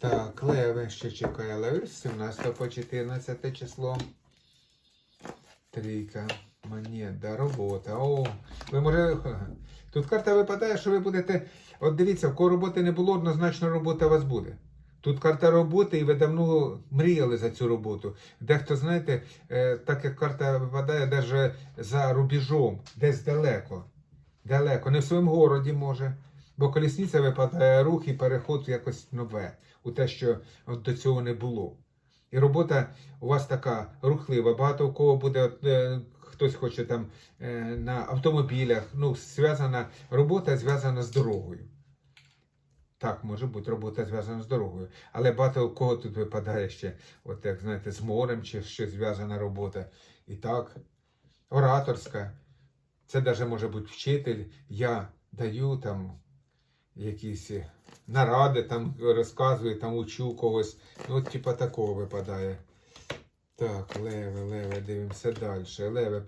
Так, леве ще чекає. Леве з 17 по 14 число. Трійка. Монета, робота. О, ви може. Тут карта випадає, що ви будете. От дивіться, в кого роботи не було, однозначно робота у вас буде. Тут карта роботи, і ви давно мріяли за цю роботу. Дехто, знаєте, е, так як карта випадає навіть за рубежом, десь далеко. Далеко, не в своєму городі може. Бо колісниця випадає рух і переход в якось нове, у те, що до цього не було. І робота у вас така рухлива. Багато у кого буде, е, хтось хоче там е, на автомобілях. Ну, зв'язана робота зв'язана з дорогою. Так, може бути, робота зв'язана з дорогою. Але багато у кого тут випадає ще, от як знаєте, з морем чи щось зв'язана робота. І так, ораторська. Це навіть може бути вчитель. Я даю там якісь е, наради, там розказую, там учу когось. Ну, от, типа такого випадає. Так, леве, леве, дивимося далі. Леве.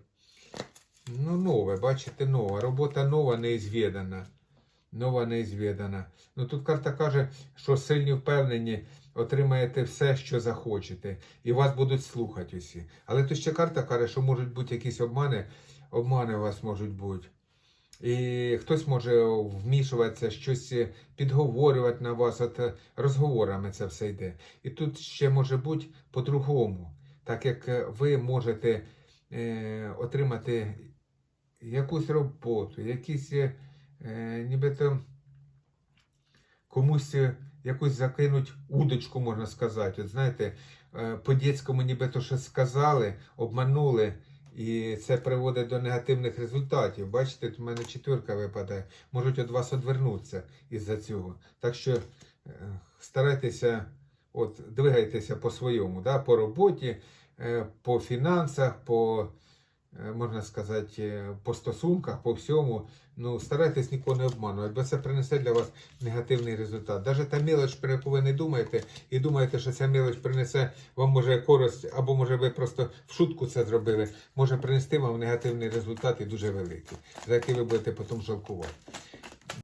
Ну, нове, бачите, нова. Робота нова, неізвідана. Нова неізвідана. Ну тут карта каже, що сильні впевнені отримаєте все, що захочете, і вас будуть слухати усі. Але тут ще карта каже, що можуть бути якісь обмани, обмани у вас можуть бути. І хтось може вмішуватися, щось підговорювати на вас, от е, розговорами це все йде. І тут ще може бути по-другому, так як е, ви можете е, отримати якусь роботу, якісь е, е, нібито комусь якусь закинуть удочку, можна сказати. От знаєте, по-дєцькому нібито щось сказали, обманули. І це приводить до негативних результатів. Бачите, тут в мене четвірка випадає. Можуть від вас одвернутися із-за цього. Так що е, старайтеся, от, двигайтеся по-своєму, да? по роботі, е, по фінансах, по, можна сказати, е, по стосунках, по всьому. Ну, старайтесь нікого не обманувати, бо це принесе для вас негативний результат. Навіть та мілоч, про яку ви не думаєте, і думаєте, що ця мілоч принесе вам може користь, або може ви просто в шутку це зробили, може принести вам негативний результат і дуже великий, за який ви будете потім жалкувати.